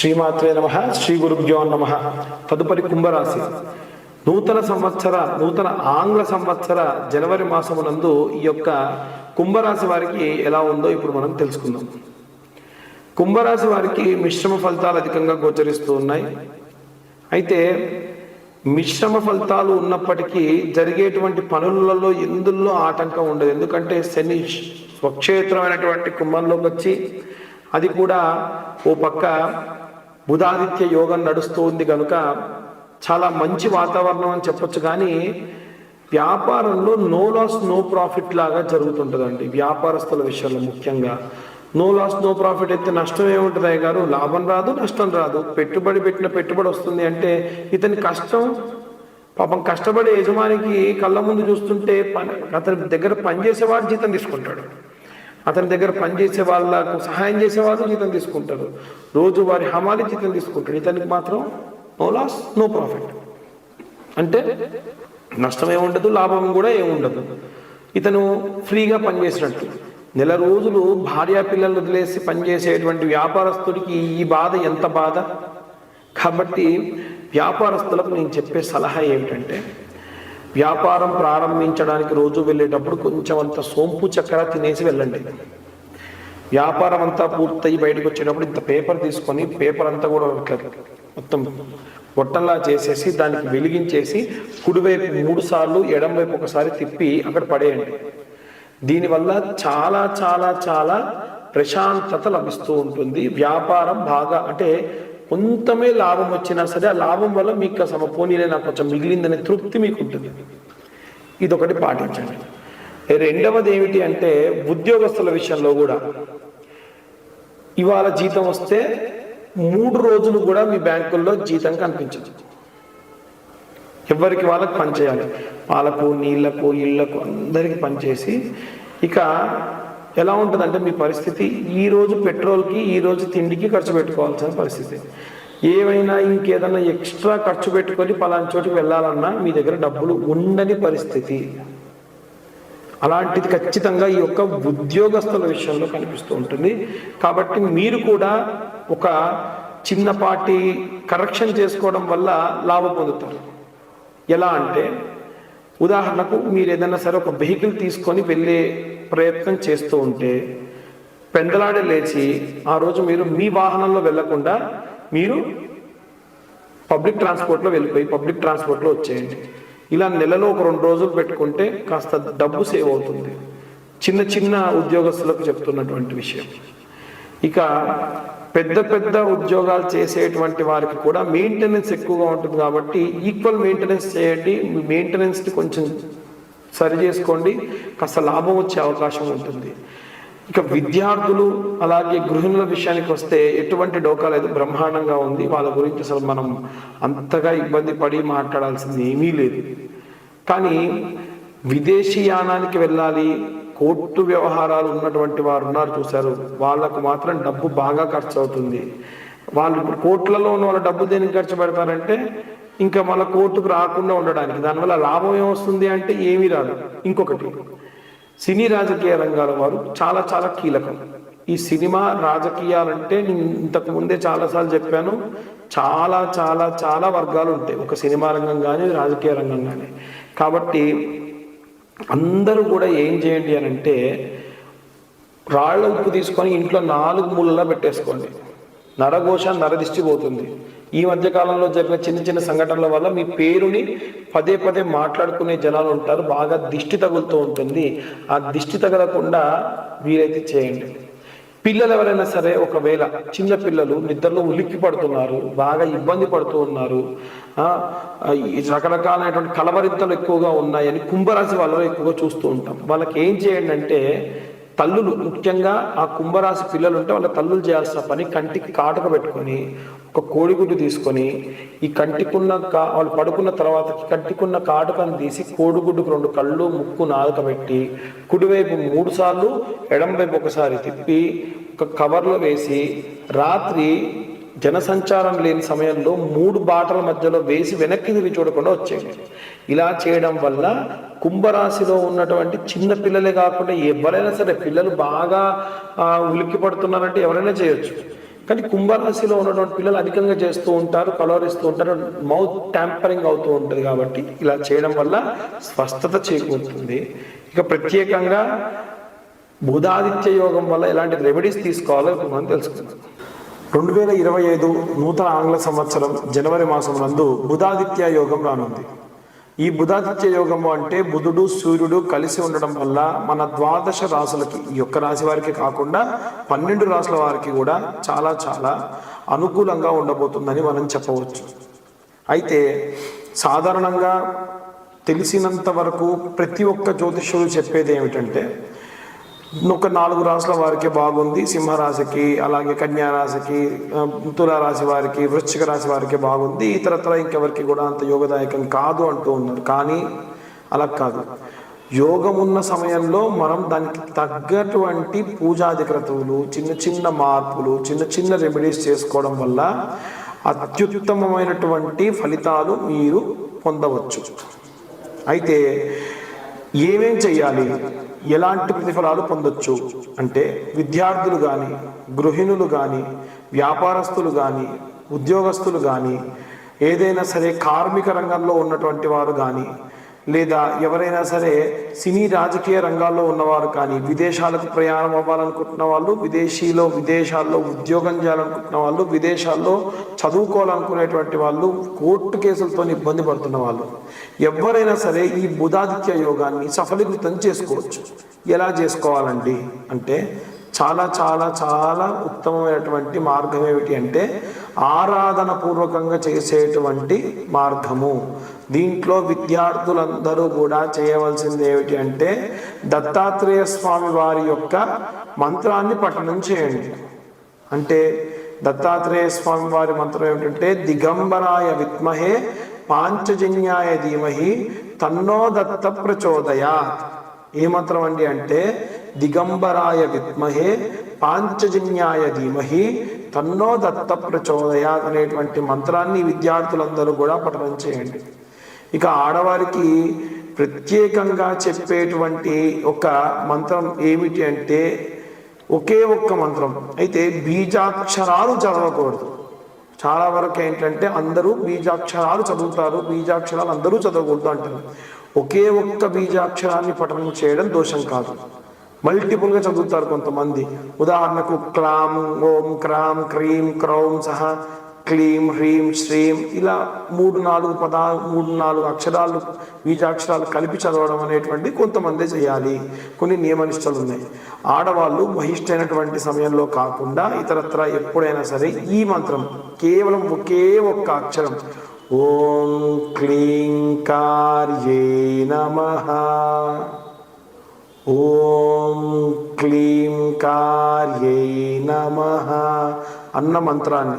శ్రీమాత్రే నమ శ్రీ గురుభ్యో నమ. తదుపరి కుంభరాశి. నూతన సంవత్సర నూతన ఆంగ్ల సంవత్సర జనవరి మాసమునందు ఈ యొక్క కుంభరాశి వారికి ఎలా ఉందో ఇప్పుడు మనం తెలుసుకుందాం. కుంభరాశి వారికి మిశ్రమ ఫలితాలు అధికంగా గోచరిస్తూ ఉన్నాయి. అయితే మిశ్రమ ఫలితాలు ఉన్నప్పటికీ జరిగేటువంటి పనులలో ఎందుల్లో ఆటంకం ఉండదు. ఎందుకంటే శని స్వక్షేత్రమైనటువంటి కుంభంలోకి వచ్చి అది కూడా ఓ పక్క బుధాదిత్య యోగం నడుస్తోంది కనుక చాలా మంచి వాతావరణం అని చెప్పొచ్చు కానీ వ్యాపారంలో నో లాస్ నో ప్రాఫిట్ లాగా జరుగుతుంటుందండి. వ్యాపారస్తుల విషయంలో ముఖ్యంగా నో లాస్ నో ప్రాఫిట్ అయితే నష్టం ఏముంటుంది గారు? లాభం రాదు నష్టం రాదు. పెట్టుబడి పెట్టిన పెట్టుబడి వస్తుంది అంటే ఇతని కష్టం పాపం కష్టపడే యజమానికి కళ్ళ ముందు చూస్తుంటే పని అతని దగ్గర పనిచేసేవాడు జీతం తీసుకుంటాడు. అతని దగ్గర పనిచేసే వాళ్ళకు సహాయం చేసేవాళ్ళు జీతం తీసుకుంటారు. రోజు వారి హమాలి జీతం తీసుకుంటాడు ఇతనికి మాత్రం నో లాస్ నో ప్రాఫిట్ అంటే నష్టం ఏముండదు లాభం కూడా ఏముండదు. ఇతను ఫ్రీగా పనిచేసినట్టు. నెల రోజులు భార్యా పిల్లలు వదిలేసి పనిచేసేటువంటి వ్యాపారస్తుడికి ఈ బాధ ఎంత బాధ? కాబట్టి వ్యాపారస్తులకు నేను చెప్పే సలహా ఏమిటంటే వ్యాపారం ప్రారంభించడానికి రోజు వెళ్ళేటప్పుడు కొంచెం అంత సోంపు చక్కెర తినేసి వెళ్ళండి. వ్యాపారం అంతా పూర్తయి బయటకు వచ్చేటప్పుడు ఇంత పేపర్ తీసుకొని పేపర్ అంతా కూడా మొత్తం గొట్టంలా చేసేసి దానికి వెలిగించేసి కుడివైపు మూడు సార్లు ఎడం వైపు ఒకసారి తిప్పి అక్కడ పడేయండి. దీనివల్ల చాలా చాలా చాలా ప్రశాంతత లభిస్తూ ఉంటుంది. వ్యాపారం బాగా అంటే కొంతమే లాభం వచ్చినా సరే ఆ లాభం వల్ల మీకు అసలు పోనీలే నాకు కొంచెం మిగిలిందనే తృప్తి మీకు ఉంటుంది ఇదొకటి పాటించండి. రెండవది ఏమిటి అంటే ఉద్యోగస్తుల విషయంలో కూడా. ఇవాళ జీతం వస్తే మూడు రోజులు కూడా మీ బ్యాంకుల్లో జీతం కనిపించదు. ఎవరికి వాళ్ళకి పనిచేయాలి పాలకు నీళ్ళకు ఇళ్ళకు అందరికి పనిచేసి ఇక ఎలా ఉంటుందంటే మీ పరిస్థితి ఈరోజు పెట్రోల్కి ఈ రోజు తిండికి ఖర్చు పెట్టుకోవాల్సిన పరిస్థితి. ఏమైనా ఇంకేదన్నా ఎక్స్ట్రా ఖర్చు పెట్టుకొని పలానా చోటుకి వెళ్ళాలన్నా మీ దగ్గర డబ్బులు ఉండని పరిస్థితి. అలాంటిది ఖచ్చితంగా ఈ యొక్క ఉద్యోగస్తుల విషయంలో కనిపిస్తూ ఉంటుంది. కాబట్టి మీరు కూడా ఒక చిన్నపాటి కరెక్షన్ చేసుకోవడం వల్ల లాభం పొందుతారు. ఎలా అంటే ఉదాహరణకు మీరు ఏదైనా సరే ఒక వెహికల్ తీసుకొని వెళ్ళే ప్రయత్నం చేస్తూ ఉంటే పెందలాడే లేచి ఆ రోజు మీరు మీ వాహనంలో వెళ్ళకుండా మీరు పబ్లిక్ ట్రాన్స్పోర్ట్లో వెళ్ళిపోయి పబ్లిక్ ట్రాన్స్పోర్ట్లో వచ్చేయండి. ఇలా నెలలో ఒక రెండు రోజులు పెట్టుకుంటే కాస్త డబ్బు సేవ్ అవుతుంది. చిన్న చిన్న ఉద్యోగస్తులకు చెప్తున్నటువంటి విషయం. ఇక పెద్ద పెద్ద ఉద్యోగాలు చేసేటువంటి వారికి కూడా మెయింటెనెన్స్ ఎక్కువగా ఉంటుంది కాబట్టి ఈక్వల్ మెయింటెనెన్స్ చేయండి. మీ మెయింటెనెన్స్ని కొంచెం సరి చేసుకోండి కాస్త లాభం వచ్చే అవకాశం ఉంటుంది. ఇక విద్యార్థులు అలాగే గృహిణుల విషయానికి వస్తే ఎటువంటి డోకా లేదు బ్రహ్మాండంగా ఉంది. వాళ్ళ గురించి అసలు మనం అంతగా ఇబ్బంది పడి మాట్లాడాల్సింది ఏమీ లేదు. కానీ విదేశీ యానానికి వెళ్ళాలి కోర్టు వ్యవహారాలు ఉన్నటువంటి వారు ఉన్నారు చూశారు. వాళ్ళకు మాత్రం డబ్బు బాగా ఖర్చు అవుతుంది వాళ్ళు ఇప్పుడు కోర్టులలో ఉన్న వాళ్ళ డబ్బు దేనికి ఖర్చు పెడతారంటే ఇంకా మన కోర్టుకు రాకుండా ఉండడానికి. దానివల్ల లాభం ఏమొస్తుంది అంటే ఏమీ రాదు. ఇంకొకటి సినీ రాజకీయ రంగాల వారు చాలా చాలా కీలకం. ఈ సినిమా రాజకీయాలంటే నేను ఇంతకు ముందే చాలాసార్లు చెప్పాను చాలా చాలా చాలా వర్గాలు ఉంటాయి. ఒక సినిమా రంగం కానీ రాజకీయ రంగం కానీ కాబట్టి అందరూ కూడా ఏం చేయండి అని అంటే రాళ్ళ ఉప్పు తీసుకొని ఇంట్లో నాలుగు మూలలా పెట్టేసుకోండి. నరఘోష నరదిష్టి పోతుంది. ఈ మధ్యకాలంలో జరిగిన చిన్న చిన్న సంఘటనల వల్ల మీ పేరుని పదే పదే మాట్లాడుకునే జనాలు ఉంటారు. బాగా దిష్టి తగులుతూ ఉంటుంది. ఆ దిష్టి తగలకుండా వీలైతే చేయండి. పిల్లలు ఎవరైనా సరే ఒకవేళ చిన్న పిల్లలు నిద్రలో ఉలిక్కి పడుతున్నారు బాగా ఇబ్బంది పడుతూ ఉన్నారు ఈ రకరకాలైనటువంటి కలవరింతలు ఎక్కువగా ఉన్నాయని కుంభరాశి వాళ్ళలో ఎక్కువగా చూస్తూ ఉంటాం. వాళ్ళకి ఏం చేయండి అంటే తల్లులు ముఖ్యంగా ఆ కుంభరాశి పిల్లలు ఉంటే వాళ్ళ తల్లులు చేయాల్సిన పని కంటికి కాటుక పెట్టుకొని ఒక కోడిగుడ్డు తీసుకొని ఈ కంటికున్న కా వాళ్ళు పడుకున్న తర్వాత కంటికున్న కాటుకను తీసి కోడిగుడ్డుకు రెండు కళ్ళు ముక్కు నాలుక పెట్టి కుడివైపు మూడు సార్లు ఎడం వైపు ఒకసారి తిప్పి ఒక కవర్లో వేసి రాత్రి జనసంచారం లేని సమయంలో మూడు బాటల మధ్యలో వేసి వెనక్కి తిరిగి చూడకుండా వచ్చేయండి. ఇలా చేయడం వల్ల కుంభరాశిలో ఉన్నటువంటి చిన్న పిల్లలే కాకుండా ఎవరైనా సరే పిల్లలు బాగా ఉలిక్కి పడుతున్నారంటే ఎవరైనా చేయొచ్చు. కానీ కుంభరాశిలో ఉన్నటువంటి పిల్లలు అధికంగా చేస్తూ ఉంటారు కలవరిస్తూ ఉంటారు మౌత్ ట్యాంపరింగ్ అవుతూ ఉంటుంది కాబట్టి ఇలా చేయడం వల్ల స్వస్థత చేకూరుతుంది. ఇక ప్రత్యేకంగా బుధాదిత్య యోగం వల్ల ఎలాంటి రెమెడీస్ తీసుకోవాలో మనం తెలుసుకుందాం. రెండు వేల ఇరవై ఐదు నూతన ఆంగ్ల సంవత్సరం జనవరి మాసం నందు బుధాదిత్య యోగం రానుంది. ఈ బుధాదిత్య యోగము అంటే బుధుడు సూర్యుడు కలిసి ఉండడం వల్ల మన ద్వాదశ రాసులకి ఈ యొక్క రాశి వారికి కాకుండా పన్నెండు రాసుల వారికి కూడా చాలా చాలా అనుకూలంగా ఉండబోతుందని మనం చెప్పవచ్చు. అయితే సాధారణంగా తెలిసినంత వరకు ప్రతి ఒక్క జ్యోతిష్యుడు చెప్పేది ఏమిటంటే ఒక నాలుగు రాశుల వారికి బాగుంది సింహరాశికి అలాగే కన్యారాశికి తులారాశి రాశి వారికి వృశ్చిక రాశి వారికి బాగుంది. ఇతరత్ర ఇంకెవరికి కూడా అంత యోగదాయకం కాదు అంటూ ఉన్నారు. కానీ అలా కాదు. యోగం ఉన్న సమయంలో మనం దానికి తగ్గటువంటి పూజాది క్రతువులు చిన్న చిన్న మార్పులు చిన్న చిన్న రెమెడీస్ చేసుకోవడం వల్ల అత్యుత్తమమైనటువంటి ఫలితాలు మీరు పొందవచ్చు. అయితే ఏమేం చేయాలి ఎలాంటి ప్రతిఫలాలు పొందొచ్చు? అంటే విద్యార్థులు కానీ గృహిణులు కానీ వ్యాపారస్తులు కానీ ఉద్యోగస్తులు కానీ ఏదైనా సరే కార్మిక రంగంలో ఉన్నటువంటి వారు కానీ లేదా ఎవరైనా సరే సినీ రాజకీయ రంగాల్లో ఉన్నవారు కానీ విదేశాలకు ప్రయాణం అవ్వాలనుకుంటున్న వాళ్ళు విదేశీలో విదేశాల్లో ఉద్యోగం చేయాలనుకుంటున్న వాళ్ళు విదేశాల్లో చదువుకోవాలనుకునేటువంటి వాళ్ళు కోర్టు కేసులతో ఇబ్బంది పడుతున్న వాళ్ళు ఎవరైనా సరే ఈ బుధాదిత్య యోగాన్ని సఫలీకృతం చేసుకోవచ్చు. ఎలా చేసుకోవాలండి? అంటే చాలా చాలా చాలా ఉత్తమమైనటువంటి మార్గం ఏమిటి అంటే ఆరాధన పూర్వకంగా చేసేటువంటి మార్గము. దీంట్లో విద్యార్థులందరూ కూడా చేయవలసింది ఏమిటి అంటే దత్తాత్రేయ స్వామి వారి యొక్క మంత్రాన్ని పఠనం చేయండి. అంటే దత్తాత్రేయ స్వామి వారి మంత్రం ఏమిటంటే దిగంబరాయ విత్మహే పాంచజన్యాయ ధీమహి తన్నో దత్త ప్రచోదయాత్. ఏ అండి అంటే దిగంబరాయ విద్మహే పాంచజన్యాయ ధీమహి తన్నో దత్త ప్రచోదయాత్ అనేటువంటి మంత్రాన్ని విద్యార్థులందరూ కూడా పఠనం చేయండి. ఇక ఆడవారికి ప్రత్యేకంగా చెప్పేటువంటి ఒక మంత్రం ఏమిటి అంటే ఒకే ఒక్క మంత్రం. అయితే బీజాక్షరాలు చదవకూడదు. చాలా వరకు ఏంటంటే అందరూ బీజాక్షరాలు చదువుతారు బీజాక్షరాలు అందరూ చదవకూడదు అంటారు. ఒకే ఒక్క బీజాక్షరాన్ని పఠనం చేయడం దోషం కాదు. మల్టిపుల్గా చదువుతారు కొంతమంది. ఉదాహరణకు క్లాం ఓం క్రాం క్రీం క్రౌం సహా క్లీం హ్రీం శ్రీం ఇలా మూడు నాలుగు పదా మూడు నాలుగు అక్షరాలు బీజాక్షరాలు కలిపి చదవడం అనేటువంటి కొంతమంది చేయాలి. కొన్ని నియమనిష్టలు ఉన్నాయి ఆడవాళ్ళు బహిష్టైనటువంటి సమయంలో కాకుండా ఇతరత్ర ఎప్పుడైనా సరే ఈ మంత్రం కేవలం ఒకే ఒక్క అక్షరం. ఓం క్లీం కార్యే నమః. ఓం క్లీం కార్యే నమ అన్న మంత్రాన్ని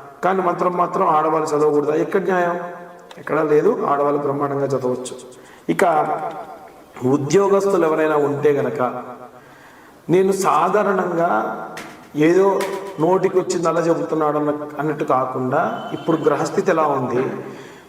కానీ మంత్రం మాత్రం ఆడవాళ్ళు చదవకూడదా. ఎక్కడ న్యాయం? ఎక్కడా లేదు. ఆడవాళ్ళు బ్రహ్మాండంగా చదవచ్చు. ఇక ఉద్యోగస్తులు ఎవరైనా ఉంటే గనక నేను సాధారణంగా ఏదో నోటికి వచ్చింది అలా చెబుతున్నాడు అన్నట్టు కాకుండా ఇప్పుడు గ్రహస్థితి ఎలా ఉంది?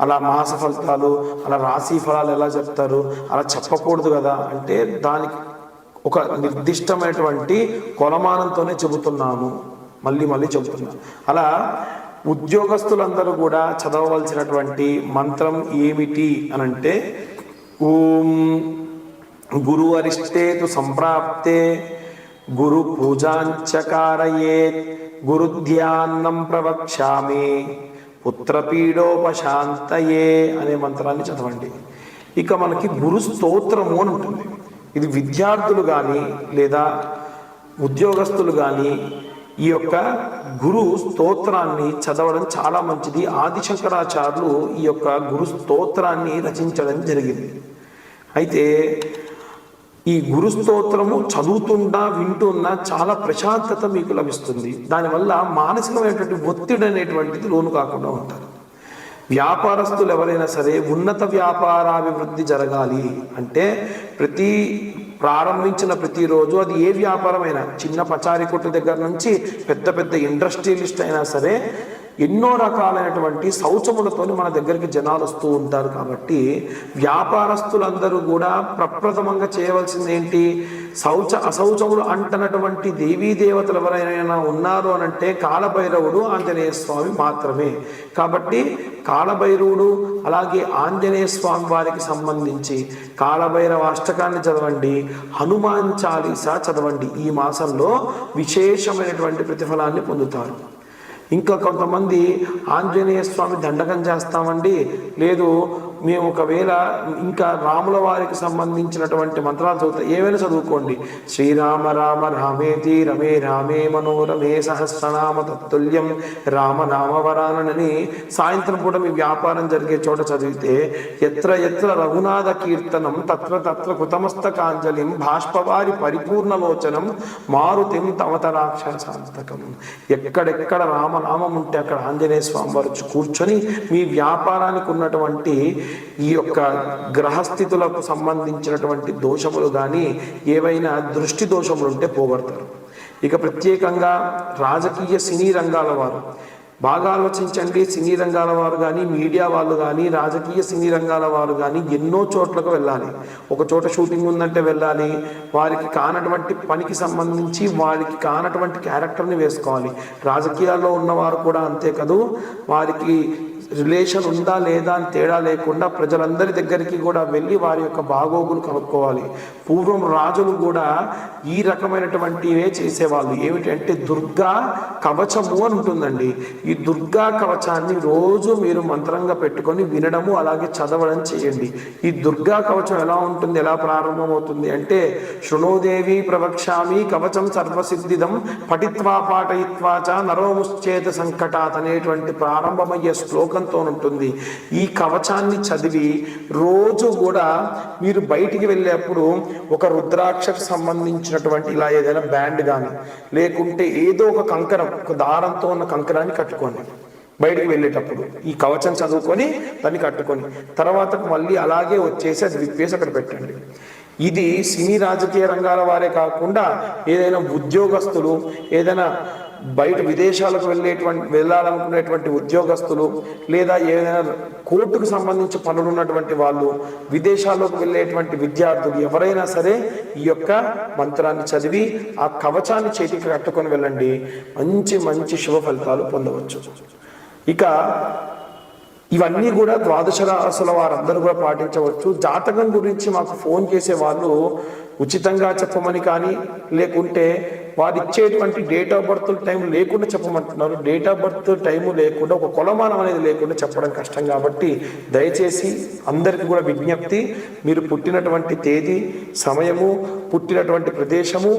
అలా మాస ఫలితాలు అలా రాశి ఫలాలు ఎలా చెప్తారు అలా చెప్పకూడదు కదా? అంటే దానికి ఒక నిర్దిష్టమైనటువంటి కొలమానంతోనే చెబుతున్నాను. మళ్ళీ మళ్ళీ చెబుతున్నాను అలా ఉద్యోగస్తులందరూ కూడా చదవవలసినటువంటి మంత్రం ఏమిటి అని అంటే ఓం గురు అరిష్టేతు సంప్రాప్తే గురు పూజాంచకారయే గురుధ్యాన్నం ప్రవక్ష్యామి పుత్రపీడోపశాంతయే అనే మంత్రాన్ని చదవండి. ఇక మనకి గురు స్తోత్రము అని ఉంటుంది. ఇది విద్యార్థులు కానీ లేదా ఉద్యోగస్తులు కానీ ఈ యొక్క గురు స్తోత్రాన్ని చదవడం చాలా మంచిది. ఆదిశంకరాచార్యులు ఈ యొక్క గురు స్తోత్రాన్ని రచించడం జరిగింది. అయితే ఈ గురు స్తోత్రము చదువుతున్నా వింటున్నా చాలా ప్రశాంతత మీకు లభిస్తుంది. దానివల్ల మానసికమైనటువంటి ఒత్తిడి అనేటువంటిది లోను కాకుండా ఉంటారు వ్యాపారస్తులు ఎవరైనా సరే ఉన్నత వ్యాపారాభివృద్ధి జరగాలి అంటే ప్రతి ప్రారంభించిన ప్రతిరోజు అది ఏ వ్యాపారమైనా చిన్న పచారీ కొట్టు దగ్గర నుంచి పెద్ద పెద్ద ఇండస్ట్రియలిస్ట్ అయినా సరే ఎన్నో రకాలైనటువంటి శౌచములతో మన దగ్గరికి జనాలు వస్తూ ఉంటారు కాబట్టి వ్యాపారస్తులందరూ కూడా ప్రప్రథమంగా చేయవలసింది ఏంటి శౌచ అశౌచములు అంటనటువంటి దేవీ దేవతలు ఎవరైనా ఉన్నారు అని అంటే కాలభైరవుడు ఆంజనేయ స్వామి మాత్రమే. కాబట్టి కాలభైరవుడు అలాగే ఆంజనేయ స్వామి వారికి సంబంధించి కాలభైరవ అష్టకాన్ని చదవండి హనుమాన్ చాలీసా చదవండి. ఈ మాసంలో విశేషమైనటువంటి ప్రతిఫలాన్ని పొందుతారు. ఇంకా కొంతమంది ఆంజనేయ స్వామి దండకం చేస్తామండి. లేదు మేము ఒకవేళ ఇంకా రాముల వారికి సంబంధించినటువంటి మంత్రాలు చదువుతా ఏవైనా చదువుకోండి. శ్రీరామ రామ రామేతి రమే రామే మనోరమే సహస్రనామ తత్తుల్యం రామనామవరానని సాయంత్రం కూడా మీ వ్యాపారం జరిగే చోట చదివితే ఎత్ర ఎత్ర రఘునాథ కీర్తనం తత్ర తత్ర కృతమస్తకాంజలిం భాష్పవారి పరిపూర్ణలోచనం మారుతిం తమత రాక్షసాంతకం ఎక్కడెక్కడ రామనామం ఉంటే అక్కడ ఆంజనేయ స్వామి వారు కూర్చొని మీ వ్యాపారానికి ఉన్నటువంటి ఈ యొక్క గ్రహస్థితులకు సంబంధించినటువంటి దోషములు కానీ ఏవైనా దృష్టి దోషములు ఉంటే పోగొడతారు. ఇక ప్రత్యేకంగా రాజకీయ సినీ రంగాల వారు బాగా ఆలోచించండి సినీ రంగాల వారు కానీ మీడియా వాళ్ళు కానీ రాజకీయ సినీ రంగాల వారు కానీ ఎన్నో చోట్లకు వెళ్ళాలి. ఒక చోట షూటింగ్ ఉందంటే వెళ్ళాలి వారికి కానటువంటి పనికి సంబంధించి వారికి కానటువంటి క్యారెక్టర్ని వేసుకోవాలి. రాజకీయాల్లో ఉన్నవారు కూడా అంతే కదూ వారికి రిలేషన్ ఉందా లేదా అని తేడా లేకుండా ప్రజలందరి దగ్గరికి కూడా వెళ్ళి వారి యొక్క బాగోగులు కనుక్కోవాలి. పూర్వం రాజులు కూడా ఈ రకమైనటువంటివే చేసేవాళ్ళు. ఏమిటంటే దుర్గా కవచము అని ఉంటుందండి. ఈ దుర్గా కవచాన్ని రోజు మీరు మంత్రంగా పెట్టుకొని వినడము అలాగే చదవడం చేయండి. ఈ దుర్గా కవచం ఎలా ఉంటుంది ఎలా ప్రారంభమవుతుంది అంటే శృణోదేవి ప్రవక్ష్యామి కవచం సర్వసిద్ధిదం పఠిత్వా పాఠయిత్వాచ నరోముశ్చేత సంకటాత్ అనేటువంటి ప్రారంభమయ్యే శ్లోకంతో ఉంటుంది ఈ కవచాన్ని చదివి రోజు కూడా మీరు బయటికి వెళ్ళేప్పుడు ఒక రుద్రాక్షకు సంబంధించినటువంటి ఇలా ఏదైనా బ్యాండ్ కానీ లేకుంటే ఏదో ఒక కంకరం ఒక దారంతో ఉన్న కంకరాన్ని కట్టుకోండి. బయటికి వెళ్ళేటప్పుడు ఈ కవచం చదువుకొని దాన్ని కట్టుకొని తర్వాత మళ్ళీ అలాగే వచ్చేసి అది విప్పేసి అక్కడ పెట్టండి. ఇది సినీ రాజకీయ రంగాల వారే కాకుండా ఏదైనా ఉద్యోగస్తులు ఏదైనా బయట విదేశాలకు వెళ్ళేటువంటి వెళ్ళాలనుకునేటువంటి ఉద్యోగస్తులు లేదా ఏదైనా కోర్టుకు సంబంధించి పనులు ఉన్నటువంటి వాళ్ళు విదేశాల్లోకి వెళ్ళేటువంటి విద్యార్థులు ఎవరైనా సరే ఈ యొక్క మంత్రాన్ని చదివి ఆ కవచాన్ని చేతికి కట్టుకొని వెళ్ళండి. మంచి మంచి శుభ ఫలితాలు పొందవచ్చు. ఇక ఇవన్నీ కూడా ద్వాదశ రాసుల వారందరూ కూడా పాటించవచ్చు. జాతకం గురించి మాకు ఫోన్ చేసే వాళ్ళు ఉచితంగా చెప్పమని కానీ లేకుంటే వారు ఇచ్చేటువంటి డేట్ ఆఫ్ బర్త్ టైం లేకుండా చెప్పమంటున్నారు. డేట్ ఆఫ్ బర్త్ టైం లేకుండా ఒక కొలమానం అనేది లేకుండా చెప్పడం కష్టం కాబట్టి దయచేసి అందరికీ కూడా విజ్ఞప్తి మీరు పుట్టినటువంటి తేదీ సమయము పుట్టినటువంటి ప్రదేశము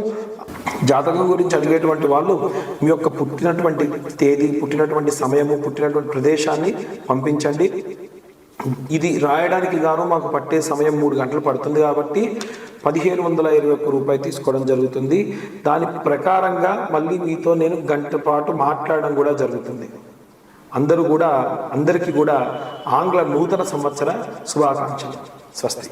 జాతకం గురించి అడిగేటువంటి వాళ్ళు మీ యొక్క పుట్టినటువంటి తేదీ పుట్టినటువంటి సమయము పుట్టినటువంటి ప్రదేశాన్ని పంపించండి. ఇది రాయడానికి గాను మాకు పట్టే సమయం మూడు గంటలు పడుతుంది కాబట్టి పదిహేను వందల ఇరవై ఒక్క రూపాయలు తీసుకోవడం జరుగుతుంది. దాని ప్రకారంగా మళ్ళీ మీతో నేను గంట పాటు మాట్లాడడం కూడా జరుగుతుంది. అందరూ కూడా అందరికీ కూడా ఆంగ్ల నూతన సంవత్సర శుభాకాంక్షలు. స్వస్తి.